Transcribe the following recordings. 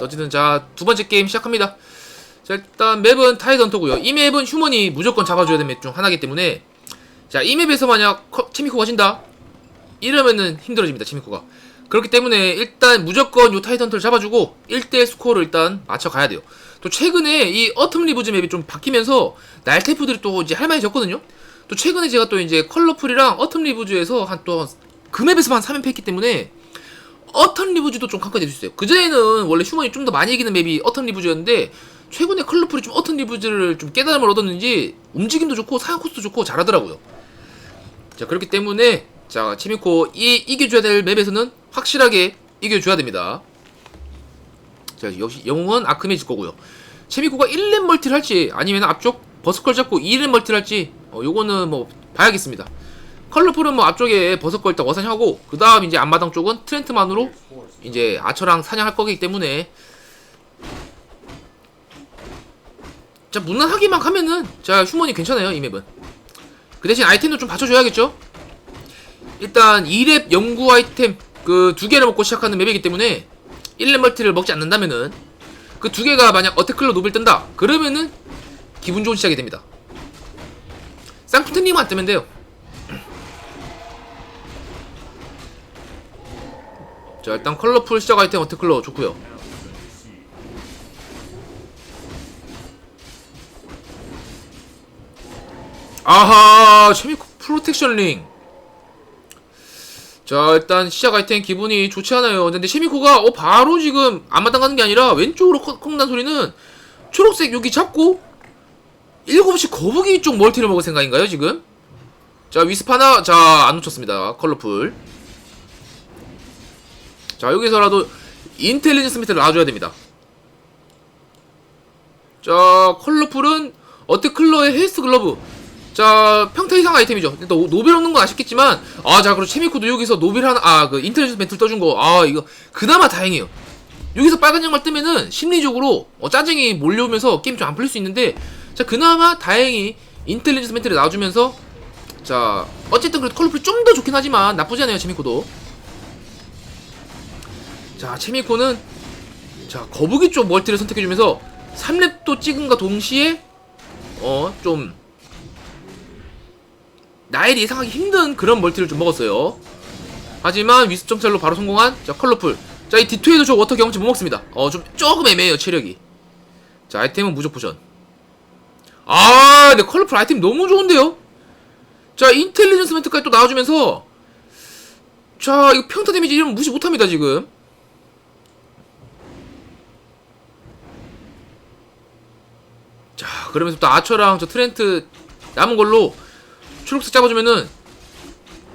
어쨌든 자 두 번째 게임 시작합니다. 자 일단 맵은 타이던터고요. 이 맵은 휴먼이 무조건 잡아줘야 되는 맵 중 하나이기 때문에 자 이 맵에서 만약 커- 치미코가 진다 이러면은 힘들어집니다 치미코가. 그렇기 때문에 일단 무조건 요 타이던터를 잡아주고 1대 스코어를 일단 맞춰가야 돼요. 또 최근에 이 어텀 리브즈 맵이 좀 바뀌면서 날테프들이 또 이제 할만해졌거든요. 또 최근에 제가 또 이제 컬러풀이랑 어텀 리브즈에서 한 또 그 맵에서만 3연패 했기 때문에 어텀 리브즈도 좀 강화될 수 있어요. 그전에는 원래 휴먼이 좀 더 많이 이기는 맵이 어텀 리브즈였는데 최근에 컬러풀이 좀 어텀 리브즈를 좀 깨달음을 얻었는지 움직임도 좋고 사용 코스도 좋고 잘하더라고요. 자 그렇기 때문에 자 치미코 이 이겨줘야 될 맵에서는 확실하게 이겨줘야 됩니다. 자 역시 영웅은 아크메이즈 거고요. 치미코가 1렙 멀티를 할지 아니면 앞쪽 버스컬 잡고 2렙 멀티를 할지 어, 요거는 뭐 봐야겠습니다. 컬러풀은 뭐 앞쪽에 버섯걸 일단 워사냥하고 그 다음 이제 앞마당 쪽은 트렌트만으로 이제 아처랑 사냥할 거기 때문에. 자 무난하기만 하면은 자 휴먼이 괜찮아요 이 맵은. 그 대신 아이템도 좀 받쳐줘야겠죠? 일단 2렙 연구 아이템 그 두 개를 먹고 시작하는 맵이기 때문에 1렙 멀티를 먹지 않는다면은 그 두 개가 만약 어테클로 노빌 뜬다. 그러면은 기분 좋은 시작이 됩니다. 쌍쿠텐님만 안 뜨면 돼요 자 일단 컬러풀 시작 아이템 어테클러 좋고요 아하 재미 프로텍션 링. 자 일단 시작 아이템 기분이 좋지 않아요. 근데 쉐미코가 어 바로 지금 앞마당 가는 게 아니라 왼쪽으로 콩난 소리는 초록색 여기 잡고 7시 거북이 쪽 멀티를 먹을 생각인가요 지금? 자 위스파나 자 안 놓쳤습니다 컬러풀 자 여기서라도 인텔리전스 메트를 놔줘야 됩니다. 자 컬러풀은 어테클러의 헬스 글러브. 자 평타 이상 아이템이죠. 일단 오- 노벨 없는 건 아쉽겠지만 아 자 그리고 체미코도 여기서 노벨 하나 아그 인텔리전스 멘트 떠준 거 아 이거 그나마 다행이에요. 여기서 빨간 양말 뜨면은 심리적으로 어, 짜증이 몰려오면서 게임 좀 안 풀릴 수 있는데 자 그나마 다행히 인텔리전스 멘트를 놔주면서 자 어쨌든 그래도 컬러풀이 좀 더 좋긴 하지만 나쁘지 않아요 체미코도 자 체미코는 자 거북이 쪽 멀티를 선택해주면서 3렙도 찍은과 동시에 어 좀 나엘이 예상하기 힘든 그런 멀티를 좀 먹었어요. 하지만 위스점찰로 바로 성공한 자 컬러풀. 자 이 디토에도 저 워터 경험치 못 먹습니다. 어 좀 조금 애매해요 체력이. 자 아이템은 무적 포션. 아 근데 컬러풀 아이템 너무 좋은데요? 자 인텔리전스 멘트까지 또 나와주면서 자 이거 평타 데미지 이러면 무시 못합니다 지금 자 그러면서 또 아처랑 저 트렌트 남은 걸로 초록색 잡아주면은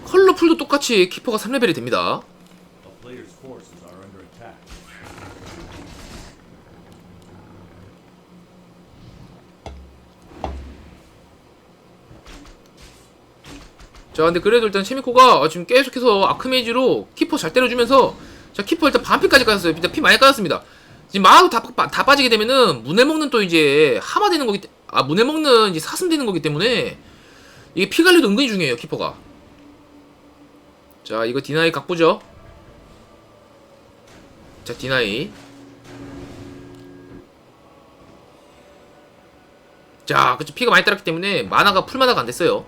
컬러풀도 똑같이 키퍼가 3레벨이 됩니다. 자 근데 그래도 일단 체미코가 지금 계속해서 아크메이지로 키퍼 잘 때려주면서 자 키퍼 일단 반피까지 까였어요 일단 피 많이 까였습니다 지금 마하고 다, 빠- 다 빠지게 되면은 문에 먹는 또 이제 하마 되는 거기 때- 아 문에 먹는 이제 사슴 되는 거기 때문에 이게 피 관리도 은근히 중요해요 키퍼가. 자 이거 디나이 각보죠? 자 디나이. 자 그쵸 피가 많이 따랐기 때문에 만화가 풀만화가 안 됐어요.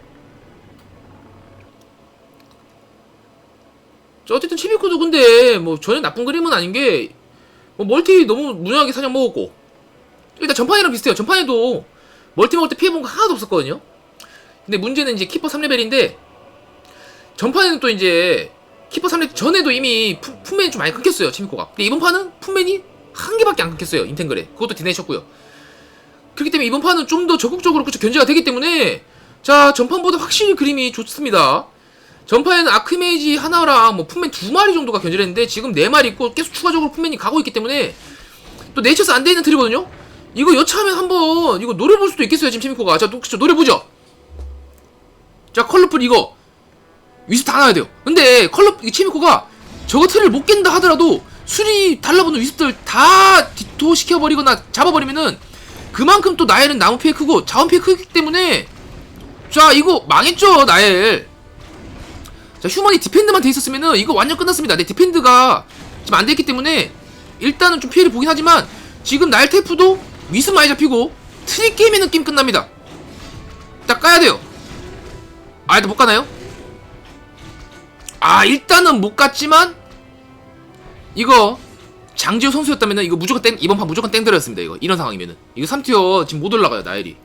저 어쨌든 치비코도 근데 뭐 전혀 나쁜 그림은 아닌 게뭐 멀티 너무 무난하게 사냥 먹었고. 일단 전판이랑 비슷해요. 전판에도 멀티 먹을 때 피해본 거 하나도 없었거든요. 근데 문제는 이제 키퍼 3레벨인데 전판에는 또 이제 키퍼 3레벨 전에도 이미 푸- 품맨이 좀 많이 끊겼어요 치미코가. 근데 이번 판은 품맨이 한 개밖에 안 끊겼어요 인텐글에. 그것도 디네이셨고요. 그렇기 때문에 이번 판은 좀 더 적극적으로 그쵸 견제가 되기 때문에 자 전판보다 확실히 그림이 좋습니다 전파에는 아크메이지 하나랑 뭐 품맨 두 마리 정도가 견제를 했는데 지금 네 마리 있고 계속 추가적으로 품맨이 가고 있기 때문에 또 네이처스 안 돼 있는 틀이거든요. 이거 여차하면 한번 이거 노려볼 수도 있겠어요 지금 체미코가 자, 노, 저 노려보죠. 자 컬러풀 이거 위스 다 나와야 돼요. 근데 컬러 이 체미코가 저거 틀을 못 깬다 하더라도 수리 달라붙는 위스들 다 디토 시켜버리거나 잡아버리면은 그만큼 또 나엘은 나무 피해 크고 자원 피해 크기 때문에 자 이거 망했죠 나엘. 자 휴먼이 디펜드만 돼 있었으면은 이거 완전 끝났습니다. 내 디펜드가 지금 안 됐기 때문에 일단은 좀 피해를 보긴 하지만 지금 날테프도 위스 많이 잡히고 트리 게임의 느낌 끝납니다. 딱 까야 돼요. 아, 일단 못 가나요? 아, 일단은 못 갔지만 이거 장지호 선수였다면 이거 무조건 땡 이번 판 무조건 땡 들었습니다. 이거 이런 상황이면은 이거 3티어 지금 못 올라가요 나엘이.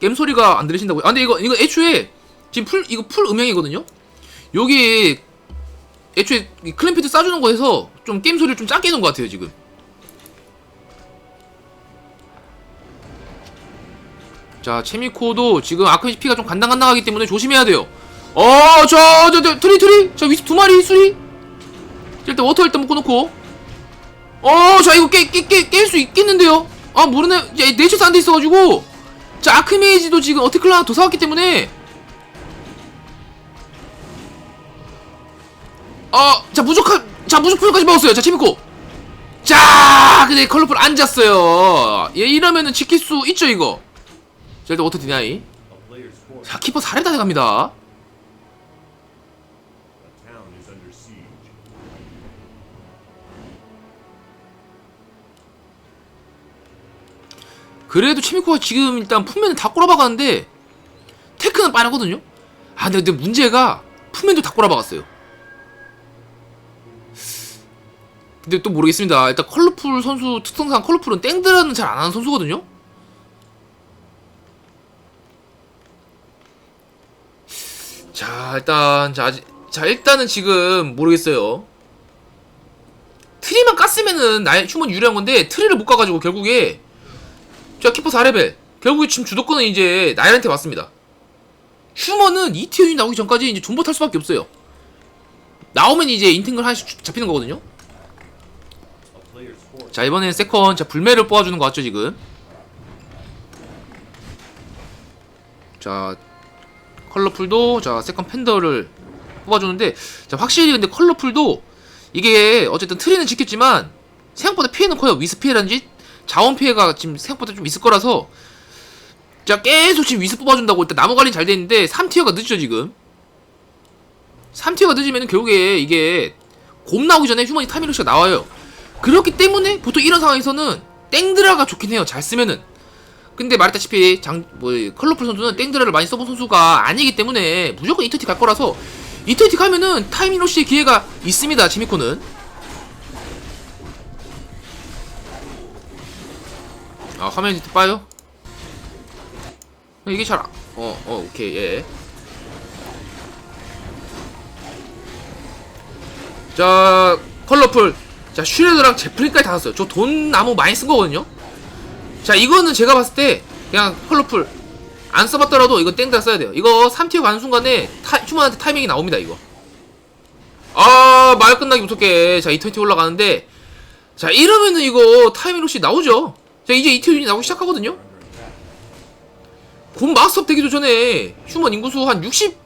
게임 소리가 안 들리신다고요? 아 근데 이거 이거 애초에 지금 풀 이거 풀 음향이거든요. 여기 애초에 이 클램피드 싸주는 거에서 좀 게임 소리를 좀 작게 해놓은 것 같아요 지금. 자 체미코도 지금 아크니 피가 좀 간당간당하기 때문에 조심해야 돼요. 어, 저, 저, 저, 트리, 트리, 저 위스 두 마리 수리. 자, 일단 워터 일단 묶어놓고. 어, 자, 이거 깨, 깨, 깨, 깰 수 있겠는데요? 아, 모르네. 야, 네이처스 안돼 있어가지고. 자, 아크메이지도 지금 어테클 하나 더 사왔기 때문에. 어, 자, 무조건, 자, 무조건까지 먹었어요. 자, 재밌고. 자, 근데 컬러풀 앉았어요. 얘 이러면은 지킬 수 있죠, 이거. 자, 일단 워터 디나이. 자, 키퍼 4렙 다 갑니다. 그래도 치미코가 지금 일단 품면을 다 꼬라박았는데 테크는 빠르거든요. 아 근데, 근데 문제가 품면도 다 꼬라박았어요. 근데 또 모르겠습니다. 일단 컬러풀 선수 특성상 컬러풀은 땡드라는 잘 안 하는 선수거든요. 자 일단 자, 자 일단은 지금 모르겠어요. 트리만 깠으면은 나의 휴먼 유리한 건데 트리를 못 가가지고 결국에 자 키퍼 4레벨. 결국에 지금 주도권은 이제 나일한테 왔습니다. 휴먼은 이티온이 나오기 전까지 이제 존버 탈 수밖에 없어요. 나오면 이제 인팅글 하나씩 주- 잡히는 거거든요. 자 이번엔 세컨 자 불매를 뽑아주는 거 같죠 지금? 자 컬러풀도 자 세컨 팬더를 뽑아주는데 자 확실히 근데 컬러풀도 이게 어쨌든 트리는 지켰지만 생각보다 피해는 커요. 위스 피해라든지 자원 피해가 지금 생각보다 좀 있을 거라서 자 계속 지금 위스 뽑아준다고 일단 나무 관리 잘돼 있는데 3티어가 늦죠 지금. 3티어가 늦으면 결국에 이게 곰 나오기 전에 휴머니 타미러시가 나와요. 그렇기 때문에 보통 이런 상황에서는 땡드라가 좋긴 해요 잘 쓰면은. 근데 말했다시피 장, 뭐, 컬러풀 선수는 땡드라를 많이 써본 선수가 아니기 때문에 무조건 이터티 갈 거라서 이터티 가면은 타이밍 러시의 기회가 있습니다 지미코는 아 화면이 밑에 빠요? 이게 잘, 안- 어, 어, 오케이, 예. 자, 컬러풀. 자, 슈레더랑 제프리까지 다 샀어요. 저 돈 나무 많이 쓴 거거든요? 자, 이거는 제가 봤을 때, 그냥 컬러풀. 안 써봤더라도 이거 땡다 써야 돼요. 이거 3티어 가는 순간에 타, 휴먼한테 타이밍이 나옵니다, 이거. 아, 말 끝나기 무섭게. 자, 이터티 올라가는데, 자, 이러면은 이거 타이밍 로시 나오죠? 자, 이제 이태윤이 나오기 시작하거든요? 곰 마스업 되기도 전에 휴먼 인구수 한 60,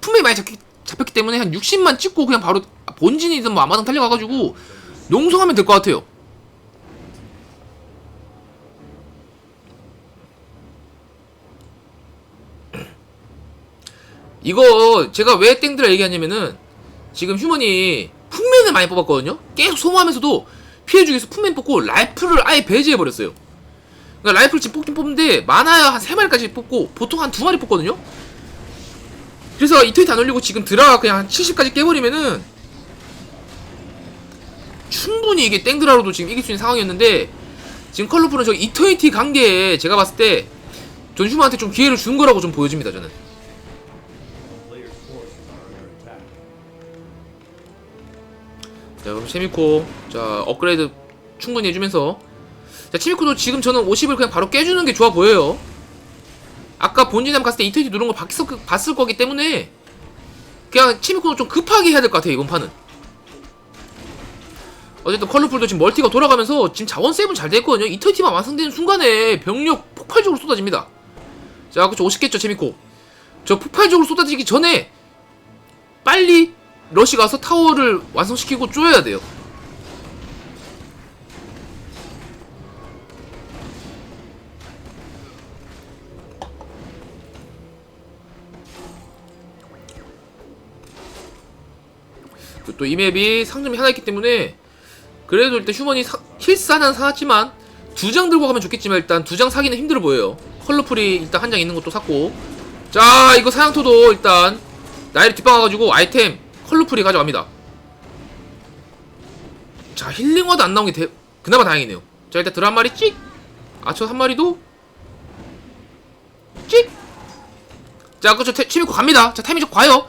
품에 많이 잡히, 잡혔기 때문에 한 60만 찍고 그냥 바로 본진이든 뭐 아마당 달려가가지고 용성하면 될 것 같아요. 이거 제가 왜 땡드라 얘기하냐면은 지금 휴먼이 품맨을 많이 뽑았거든요. 계속 소모하면서도 피해주기 위해서 품맨 뽑고 라이프를 아예 배제해버렸어요. 그러니까 지금 뽑긴 뽑는데 많아야 한 3마리까지 뽑고 보통 한 2마리 뽑거든요. 그래서 이 트윗 안 올리고 지금 드라가 그냥 한 70까지 깨버리면은 충분히 이게 땡드라로도 지금 이길 수 있는 상황이었는데 지금 컬러풀은 저 이터니티 관계에 제가 봤을 때 전슈마한테 좀 기회를 준 거라고 좀 보여집니다 저는. 자 그럼 체미코 자 업그레이드 충분히 해주면서 자 체미코도 지금 저는 50을 그냥 바로 깨주는 게 좋아 보여요. 아까 본진함 갔을 때 이터지 누른 거 봤을, 봤을 거기 때문에 그냥 체미코도 좀 급하게 해야 될 것 같아요 이번 판은. 어쨌든 컬러풀도 지금 멀티가 돌아가면서 지금 자원 세이브는 잘 됐거든요. 이터티만 완성되는 순간에 병력 폭발적으로 쏟아집니다. 자 그쵸 50겠죠 체미코. 저 폭발적으로 쏟아지기 전에 빨리 러시 가서 타워를 완성시키고 쪼여야 돼요. 그리고 또 이 맵이 상점이 하나 있기 때문에 그래도 일단 휴먼이 사, 힐스 하나는 사왔지만 두 장 들고 가면 좋겠지만 일단 두 장 사기는 힘들어 보여요. 컬러풀이 일단 한 장 있는 것도 샀고 자 이거 사양토도 일단 나이를 뒷방 와가지고 아이템 컬러풀이 가져갑니다. 자 힐링워드 안 나온 게 대, 그나마 다행이네요. 자 일단 드라 한 마리 찍 아처 한 마리도 찍 자, 그쵸, 치미코 갑니다. 자, 타이밍 좀 과요.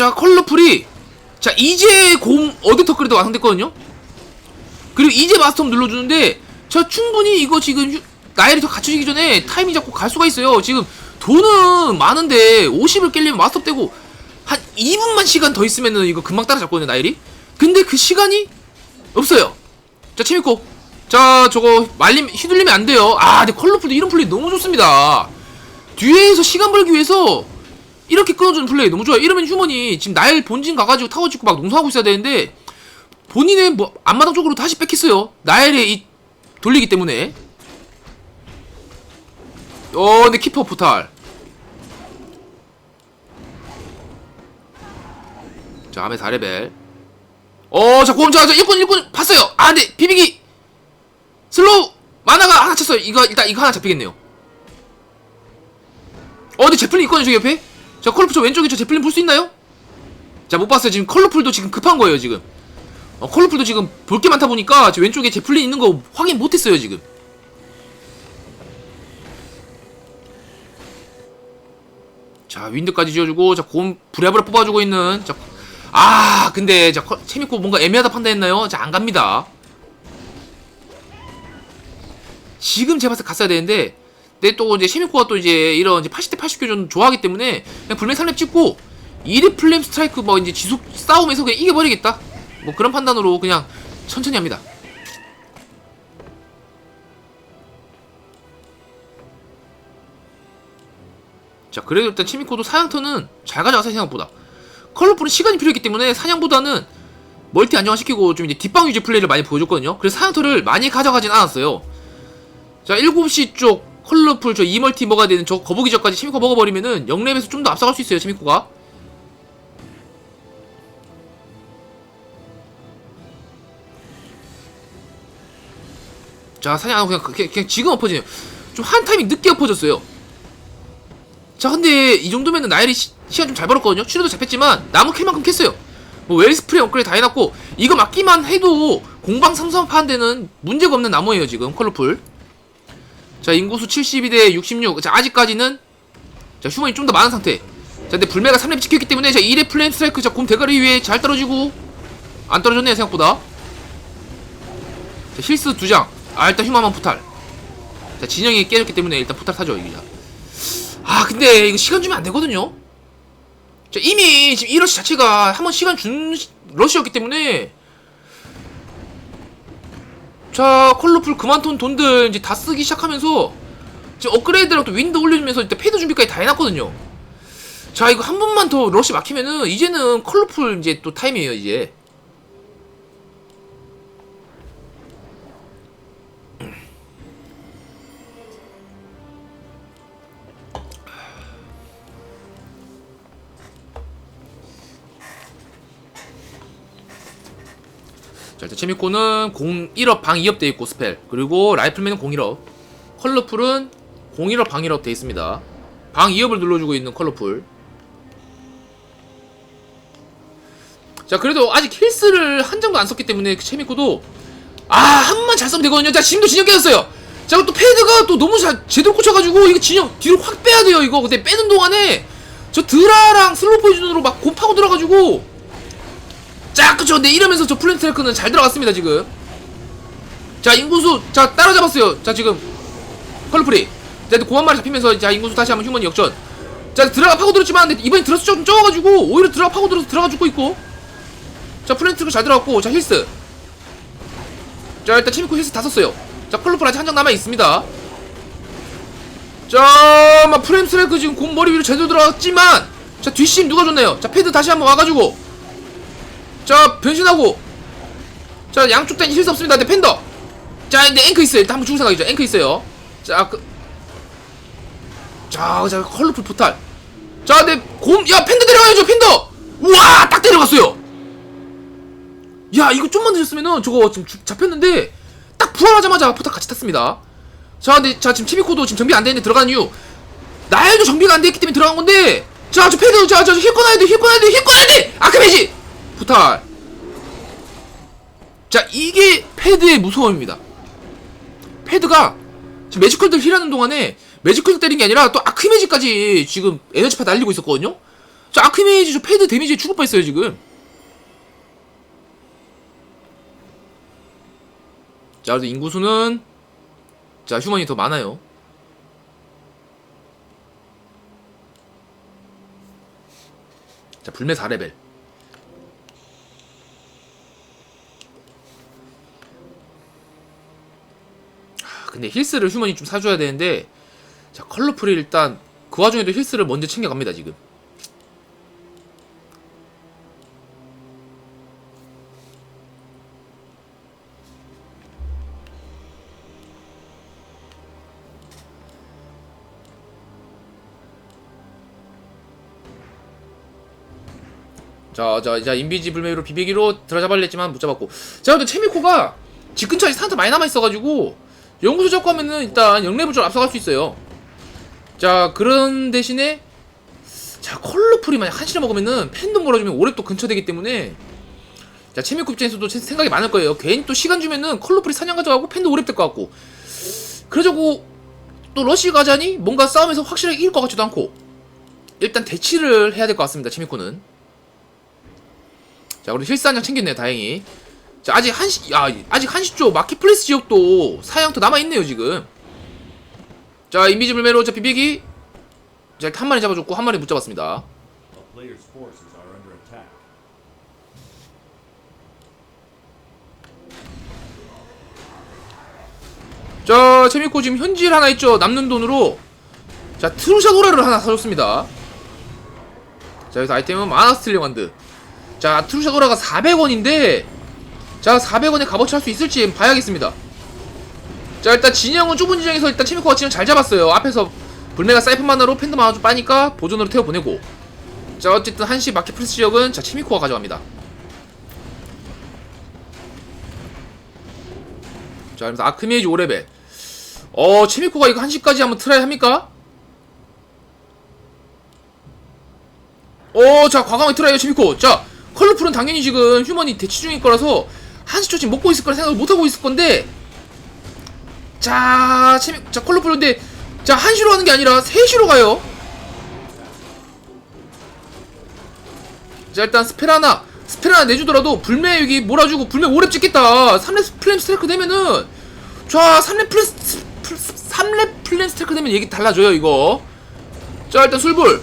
자, 컬러풀이, 자, 이제 곰, 어드터크리도 완성됐거든요? 그리고 이제 마스텀 눌러주는데, 저 충분히 이거 지금, 휴- 나이를 더 갖춰지기 전에 타이밍 잡고 갈 수가 있어요. 지금, 돈은 많은데, 50을 깰려면 마스터 떼고, 한 2분만 시간 더 있으면은 이거 금방 따라잡거든요, 나일이. 근데 그 시간이 없어요. 자, 치미코. 자, 저거 말림 휘둘리면 안 돼요. 아, 근데 컬러풀도 이런 플레이 너무 좋습니다. 뒤에서 시간 벌기 위해서 이렇게 끊어주는 플레이 너무 좋아요. 이러면 휴먼이 지금 날 본진 가가지고 타워 짓고 막 농사하고 있어야 되는데 본인의 뭐 앞마당 쪽으로 다시 뺏겼어요. 나엘의 이 돌리기 때문에. 어, 근데 키퍼 포탈. 자, 아메 4레벨. 어, 자, 곰, 자, 자, 일꾼, 일꾼, 봤어요. 아, 근데, 비비기! 슬로우! 마나가 하나 쳤어요. 이거, 일단, 이거 하나 잡히겠네요. 어, 근데 제플린 있거든요, 저기 옆에? 자, 컬러풀 저 왼쪽에 저 제플린 볼수 있나요? 자, 못 봤어요. 지금 컬러풀도 지금 급한 거예요, 지금. 어, 컬러풀도 지금 볼 게 많다 보니까, 저 왼쪽에 제플린 있는 거 확인 못 했어요, 지금. 자, 윈드까지 지어주고, 자, 곰 부랴부랴 뽑아주고 있는, 자, 아, 근데, 자, 컬- 채미코 뭔가 애매하다 판단했나요? 자, 안 갑니다. 지금 제가 봤을 때 갔어야 되는데, 근데 또 이제 셰미코가 또 이제 이런 이제 80대 80 교전 좋아하기 때문에 그냥 불매 3렙 찍고 2렙 플렘 스트라이크 뭐 이제 지속 싸움에서 그냥 이겨버리겠다. 뭐 그런 판단으로 그냥 천천히 합니다. 자, 그래도 일단 치미코도 사냥터는 잘 가져가서 생각보다. 컬러풀은 시간이 필요했기 때문에 사냥보다는 멀티 안정화시키고 좀 이제 뒷방 유지 플레이를 많이 보여줬거든요. 그래서 사냥터를 많이 가져가진 않았어요. 자, 7시 쪽 컬러풀 저 2멀티 먹어야 되는 저 거북이적까지 치미코 먹어버리면은 0렙에서 좀 더 앞서갈 수 있어요, 치미코가. 자, 사냥 그냥, 그냥, 그냥 지금 엎어지네요. 좀 한 타이밍 늦게 엎어졌어요. 자, 근데 이 정도면은 나일이 시, 시간 좀 잘 벌었거든요. 추리도 잡혔지만 나무 캘만큼 캤어요. 뭐 웰스프레이 업그레이드 다 해놨고 이거 맞기만 해도 공방 삼성 파는 데는 문제가 없는 나무예요 지금 컬러풀. 자 인구수 72대 66. 자 아직까지는 자 휴먼이 좀 더 많은 상태. 자 근데 불매가 3렙 찍혔기 때문에 자 2렙 플레임 스트라이크 자곰 대가리 위에 잘 떨어지고 안 떨어졌네요 생각보다. 자 힐스 두 장. 아 일단 휴먼만 포탈. 자 진영이 깨졌기 때문에 일단 포탈 사죠 이기자. 아 근데 이거 시간 주면 안 되거든요. 자 이미 지금 이 러시 자체가 한번 시간 준 시- 러시였기 때문에 자 컬러풀 그만둔 돈들 이제 다 쓰기 시작하면서 지금 업그레이드랑 또 윈드 올려주면서 일단 패드 준비까지 다 해놨거든요. 자 이거 한 번만 더 러시 막히면은 이제는 컬러풀 이제 또 타임이에요 이제. 자 일단 체미코는 01업 방 2업 돼 있고 스펠. 그리고 라이플맨은 01업. 컬러풀은 01업 방 1업 돼 있습니다. 방 2업을 눌러주고 있는 컬러풀. 자 그래도 아직 힐스를 한 장도 안 썼기 때문에 그 체미코도 아한 번만 잘 쓰면 되거든요. 자 지금도 진영 깨졌어요. 자또 패드가 또 너무 잘 제대로 꽂혀가지고 이거 진영 뒤로 확 빼야 돼요 이거. 근데 빼는 동안에 저 드라랑 슬로우 포지션으로 막 곰파고 들어가지고 자 그쵸. 근데 이러면서 저 플랜트 트래크는 잘 들어갔습니다 지금. 자 인구수. 자 따라잡았어요. 자 지금. 컬러프리. 자 근데 고한 마리 잡히면서 자 인구수 다시 한번 휴먼 역전. 자 들어가 파고들었지만 이번엔 들어서 좀 적어가지고 오히려 들어가 파고들어서 들어가 죽고 있고. 자 플랜트 트래크 잘 들어갔고. 자 힐스. 자 일단 치미코 힐스 다 썼어요. 자 컬러풀 아직 한 장 남아있습니다. 자막 스트라이크 지금 곰 머리 위로 제대로 들어갔지만 자 뒷심 누가 줬나요? 자 패드 다시 한번 와가지고 자 변신하고. 자 양쪽 다 실수 없습니다. 근데 팬더. 자 근데 앵커 있어요. 일단 한번 주고 생각이죠. 앵커 있어요. 자 그. 자, 자 컬러풀 포탈. 자 근데 곰야 팬더 데려가야죠 팬더! 우와 딱 때려갔어요. 야 이거 좀만 늦었으면은 저거 지금 주- 잡혔는데 딱 부활하자마자 포탑 같이 탔습니다. 자 근데 자 지금 치미코도 지금 정비 안 되는데 들어간 이유. 나엘도 정비가 안 됐기 때문에 들어간 건데. 자 저 패드 자저 힐 꺼놔야 돼힐 꺼놔야 돼힐 꺼놔야 돼! 아크메지 포탈 자 이게 패드의 무서움입니다. 패드가 지금 매지컬들 힐하는 동안에 매지컬 때린 게 아니라 또 아크메지까지 지금 에너지파 날리고 있었거든요? 저 아크메지 저 패드 데미지에 죽을 뻔했어요 지금. 자 그래도 인구수는 자 휴먼이 더 많아요. 자 불매 4레벨 근데 힐스를 휴먼이 좀 사줘야 되는데 자 컬러풀이 일단 그 와중에도 힐스를 먼저 챙겨갑니다 지금 자, 자, 자, 인비지블메이로 비비기로 들어잡으려 했지만 못 잡았고. 자, 근데 체미코가 집 근처에 사람들 많이 남아있어가지고, 연구소 잡고 하면은 일단 영레블 좀 앞서갈 수 있어요. 자, 그런 대신에, 자, 컬러풀이 만약 한시를 먹으면은 팬도 몰아주면 오래 또 근처 되기 때문에, 자, 체미코 입장에서도 세- 생각이 많을 거예요. 괜히 또 시간 주면은 컬러풀이 사냥 가져가고 팬도 오래 될것 같고. 그러자고 또 러시 가자니 뭔가 싸움에서 확실하게 이길 것 같지도 않고. 일단 대치를 해야 될 것 같습니다, 체미코는. 자, 우리 힐스 한장 챙겼네요, 다행히. 자, 아직 한시, 야, 아직 한시 쪽 마켓플레이스 지역도 사양 또 남아있네요, 지금. 자, 인비지블 메로, 자, 비비기. 자, 일단 한 마리 잡아줬고, 한 마리 못 잡았습니다. 자, 재밌고 지금 현질 하나 있죠? 남는 돈으로. 자, 트루샷 오라를 하나 사줬습니다. 자, 여기서 아이템은 마나스틸링 완드. 자, 트루샷 오라가 400원인데, 자, 400원에 값어치 할 수 있을지 봐야겠습니다. 자, 일단 진영은 좁은 진영에서 일단 치미코가 진영 잘 잡았어요. 앞에서 불메가 사이펀 만화로 팬덤 하나 좀 빠니까 보존으로 태워보내고. 자, 어쨌든 한시 마켓플레이스 지역은 자, 치미코가 가져갑니다. 자, 그래서 아크메이지 5레벨. 어, 치미코가 이거 1시까지 한번 트라이 합니까? 어, 자, 과감하게 트라이요, 치미코. 자, 컬러풀은 당연히 지금 휴먼이 대치 중일 거라서 1시 초쯤 먹고 있을 거라 생각을 못하고 있을 건데, 자, 치미, 자, 컬러풀 근데, 자, 1시로 하는 게 아니라 3시로 가요. 자, 일단 스펠 하나 내주더라도 불매 여기 몰아주고 불매 오랩 찍겠다. 3렙 플랜 스트라이크 되면은, 자, 3렙 플랜, 스- 플- 3렙 플랜 스트라이크 되면 얘기 달라져요, 이거. 자, 일단 술불.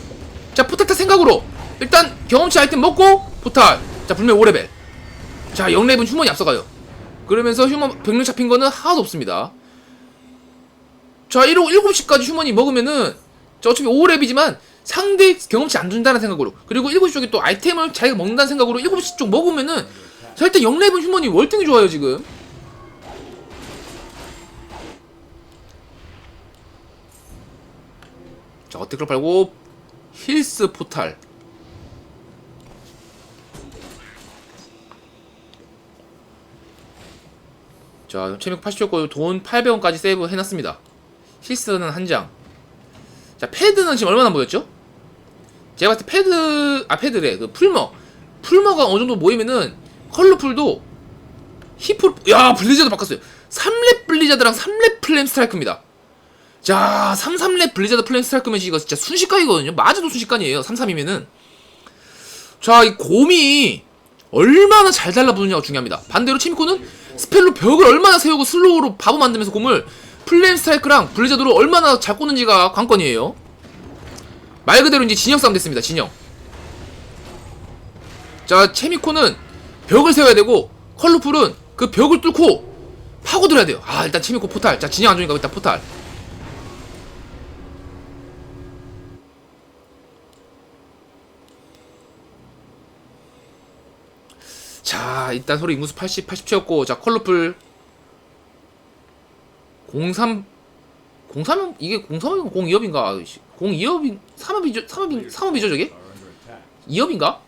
자, 포탈 탈 생각으로. 일단 경험치 아이템 먹고, 포탈. 자, 불매 5레벨. 자, 0렙은 휴먼이 앞서가요. 그러면서 휴먼 병력 잡힌 거는 하나도 없습니다. 자, 1호 7시까지 휴먼이 먹으면은, 자, 어차피 5렙이지만, 상대 경험치 안 준다는 생각으로. 그리고 7시 쪽에 또 아이템을 자기가 먹는다는 생각으로 7시 쪽 먹으면은, 자, 일단 0렙은 휴먼이 월등히 좋아요, 지금. 자, 어택을 팔고, 힐스 포탈. 자, 체력 80였고 돈 800원까지 세이브 해놨습니다. 힐스는 한 장. 자, 패드는 지금 얼마나 모였죠? 제가 봤을 때 패드, 아, 패드래. 그 풀머. 풀머가 어느 정도 모이면은 컬러풀도 히프, 야, 블리자드 바꿨어요. 3렙 블리자드랑 3렙 플램 스트라이크입니다. 자, 33렙 블리자드 플램 스트라이크면 이거 진짜 순식간이거든요. 맞아도 순식간이에요. 33이면은. 자, 이 곰이 얼마나 잘 달라붙느냐가 중요합니다. 반대로 치미코는 스펠로 벽을 얼마나 세우고 슬로우로 바보 만들면서 곰을 플레임 스트라이크랑 블리자드로 얼마나 잘 꽂는지가 관건이에요. 말 그대로 이제 진영 싸움 됐습니다. 진영. 자, 체미코는 벽을 세워야 되고 컬루풀은 그 벽을 뚫고 파고들어야 돼요. 아, 일단 체미코 포탈. 자, 진영 안 좋으니까 일단 포탈. 자, 일단 서로 인구수 80, 80채였고, 자, 컬러풀 03, 03은, 이게 03이면 02업인가? 02업인, 3업이죠, 3업인, 3업이죠, 저게? Are under attack. 2업인가?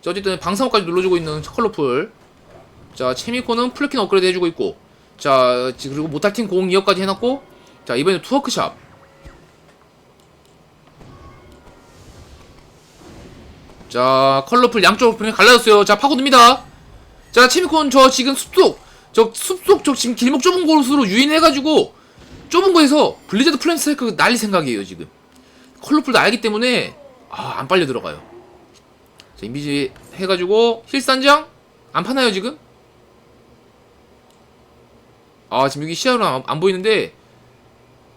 자 어쨌든 방사호까지 눌러주고 있는 컬러풀 자 체미코는 플래킨 업그레이드 해주고 있고 자 지- 그리고 모탈팀 공 2업까지 해놨고 자 이번에 투워크샵 자 컬러풀 양쪽으로 그냥 갈라졌어요 자 파고듭니다 자 체미콘 저 지금 숲속 저 숲속 저 지금 길목 좁은 곳으로 유인해가지고 좁은 곳에서 블리자드 플랜 스트라이크 날릴 생각이에요 지금 컬러풀도 알기 때문에 아 안 빨려 들어가요 자 인비지 해가지고 힐산장 안 파나요 지금? 아 지금 여기 시야로 안, 안 보이는데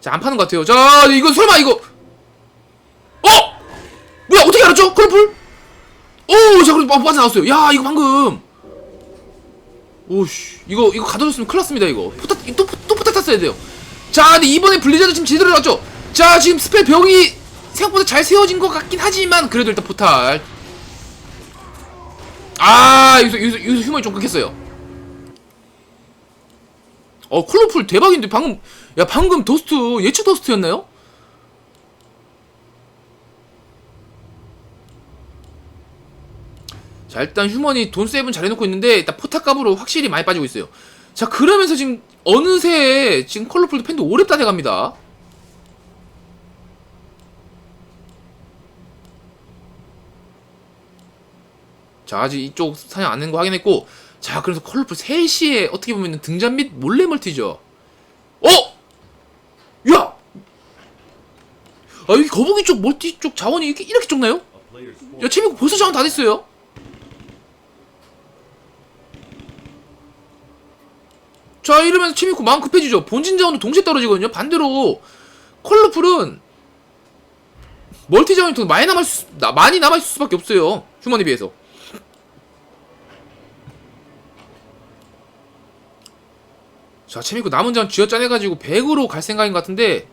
자 안 파는 것 같아요 자 이거 설마 이거 어? 뭐야 어떻게 알았죠? 컬러풀? 오 자 그래도 빠- 빠져나왔어요. 야 이거 방금. 오씨 이거 이거 가둬줬으면 큰일 났습니다 이거. 포탑 또, 또 포탑 탔어야 돼요. 자 근데 이번에 블리자드 지금 제대로 나왔죠? 자 지금 스펠 벽이 생각보다 잘 세워진 것 같긴 하지만 그래도 일단 포탈. 아 여기서 여기서, 여기서 휴먼이 좀 끊겼어요. 어 콜로풀 대박인데 방금 야 방금 더스트 예측 더스트였나요? 자 일단 휴먼이 돈 세이브는 잘 해놓고 있는데 일단 포탑 값으로 확실히 많이 빠지고 있어요 자 그러면서 지금 어느새 지금 컬러풀도 팬도 오랩다 돼갑니다 자 아직 이쪽 사냥 안 된 거 확인했고 자 그래서 컬러풀 3시에 어떻게 보면 등잔 및 몰래 멀티죠 어? 야! 아 여기 거북이 쪽 멀티 쪽 자원이 이렇게, 이렇게 적나요? 야 재밌고 벌써 자원 다 됐어요 자 이러면 재밌고 마음 급해지죠. 본진 자원도 동시에 떨어지거든요. 반대로 컬러풀은 멀티 자원이 더 많이 나- 많이 남아 있을 수밖에 없어요. 휴먼에 비해서. 자 재밌고 남은 자원 쥐어짜내가지고 100으로 갈 생각인 것 같은데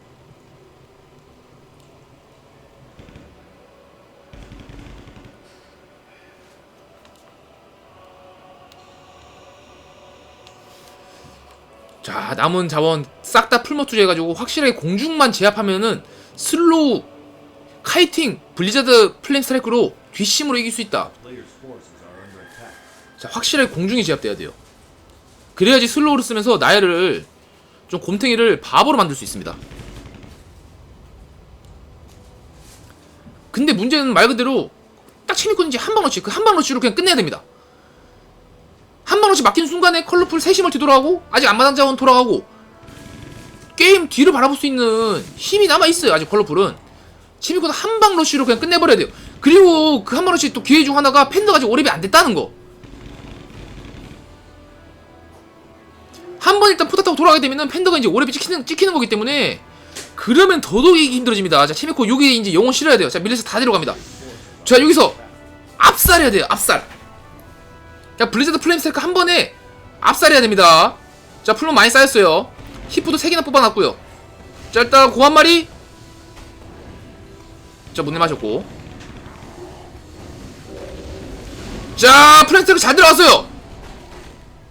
자 남은 자원 싹 다 풀머 투자해가지고 확실하게 공중만 제압하면은 슬로우 카이팅 블리자드 플랜 스트라이크로 뒷심으로 이길 수 있다. 자 확실하게 공중에 제압돼야 돼요. 그래야지 슬로우를 쓰면서 나열을 좀 곰탱이를 바보로 만들 수 있습니다. 근데 문제는 말 그대로 딱 체미콘인지 한방 러치 그 한방 러치로 그냥 끝내야 됩니다 한방 러치 맡긴 순간에 컬러풀 세심을 뒤돌아가고 아직 안마당 자원 돌아가고 게임 뒤를 바라볼 수 있는 힘이 남아있어요 아직 컬러풀은 체미콘 한방 러쉬로 그냥 끝내버려야 돼요 그리고 그 한방 러쉬 또 기회 중 하나가 팬더가 아직 오랩이 안 됐다는 거 한 번 일단 포탑 타고 돌아가게 되면은 팬더가 이제 오랩이 찍히는, 찍히는 거기 때문에 그러면 더더욱 힘들어집니다. 자, 체미코 여기 이제 영혼 실어야 돼요. 자, 밀레스 다 데려갑니다. 자, 여기서 압살해야 돼요. 압살. 자, 블리자드 플레임 스테이크 한 번에 압살해야 됩니다. 자, 풀문 많이 쌓였어요. 히프도 3개나 뽑아놨고요. 자, 일단 고 한 마리. 자, 못내 마셨고. 자, 플레임 스테이크 잘 들어갔어요.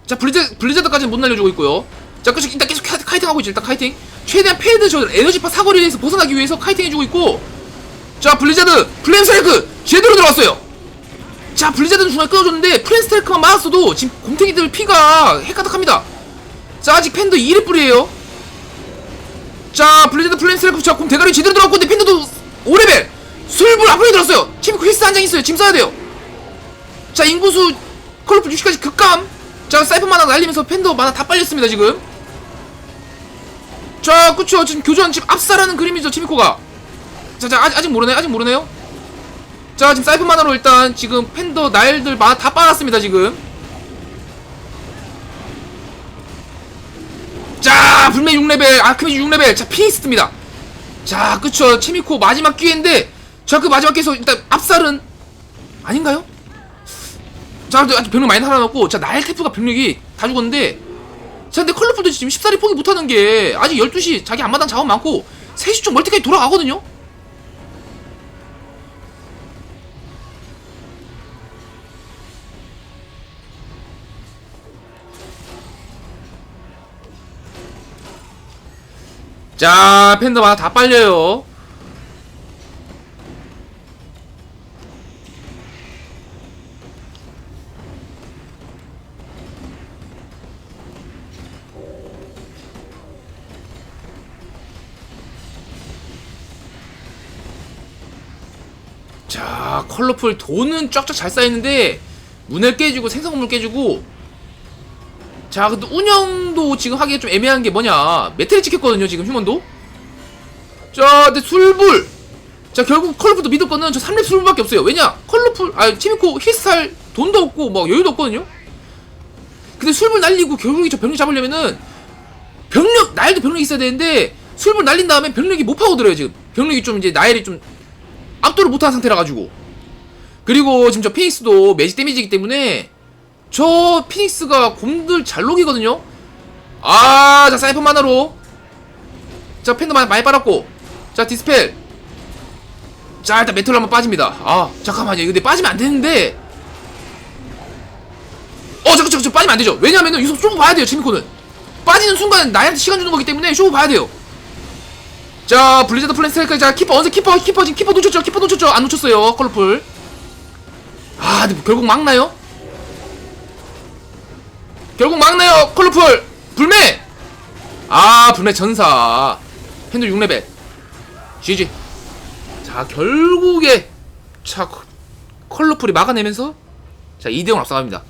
자 블리자, 블리자드까지는 못 날려주고 있고요 자 계속 일단 계속 카, 카이팅 하고 있죠 일단 카이팅 최대한 패드 저 에너지파 사거리에서 벗어나기 위해서 카이팅 해주고 있고 자 블리자드 플랜 스트라이크 제대로 들어갔어요 자 블리자드는 중간에 끊어줬는데 스트라이크만 맞았어도 지금 곰탱이들 피가 핵가득합니다. 자 아직 팬더 2렙 뿌리에요. 자 블리자드 플랜 스트라이크 자 곰 대가리 제대로 들어갔고 근데 팬더도 5레벨! 술불 앞으로 들었어요. 팀크 힐스 한장 있어요. 짐 써야 돼요. 자 인구수 컬러풀 60까지 급감. 자 사이퍼 만화 날리면서 팬더 만화 다 빨렸습니다 지금. 자 그쵸. 지금 교전 지금 압살하는 그림이죠 치미코가. 자, 자 아직, 아직 모르네 아직 모르네요 자 지금 사이퍼 만화로 일단 지금 팬더 날들 다 빨았습니다 지금 자 불매 6레벨 아크메지 6레벨 자 피니스트입니다 자 그쵸 치미코 마지막 기회인데 자 그 마지막 기회에서 일단 압살은 아닌가요? 자, 아직 병력 많이 살아났고, 자, 나일테프가 병력이 다 죽었는데, 자, 근데 컬러풀도 지금 쉽사리 포기 못하는 게, 아직 12시 자기 앞마당 자원 많고, 3시 쪽 멀티까지 돌아가거든요? 자 팬더 많아 다 빨려요. 자 컬러풀 돈은 쫙쫙 잘 쌓이는데 문을 깨주고 생성물 깨주고. 자 근데 운영 도 지금 하기가 좀 애매한 게 뭐냐. 메테리 찍혔거든요 지금 휴먼도. 자 근데 술불. 자 결국 컬러풀도 믿을 거는 저 3렙 술불밖에 없어요. 왜냐? 컬러풀 아 치미코 힐스탈 돈도 없고 막 여유도 없거든요. 근데 술불 날리고 결국에 저 병력 잡으려면은 병력 나일도 병력이 있어야 되는데 술불 날린 다음에 병력이 못 파고들어요 지금. 병력이 좀 이제 나일이 좀 압도를 못한 상태라 가지고. 그리고 지금 저 피닉스도 매직 데미지이기 때문에 저 피닉스가 곰들 잘 녹이거든요 아 자 사이퍼 만화로. 자 팬도 많이, 많이 빨았고. 자 디스펠. 자 일단 메탈 한번 빠집니다. 아 잠깐만요. 근데 빠지면 안 되는데. 어 잠깐 잠깐 잠깐 빠지면 안 되죠. 왜냐면은 여기서 쇼부 봐야 돼요 치미코는. 빠지는 순간 나한테 시간 주는 거기 때문에 쇼부 봐야 돼요. 자 블리자드 플랜 스트라이크 자 키퍼 언제 키퍼 키퍼 지금 키퍼 놓쳤죠? 키퍼 놓쳤죠? 안 놓쳤어요 컬러풀. 아 근데 결국 막나요? 결국 막나요 컬러풀 불매! 아 불매 전사. 핸들 6레벨. GG. 자 결국에 자 컬러풀이 막아내면서 자 2대0 앞서갑니다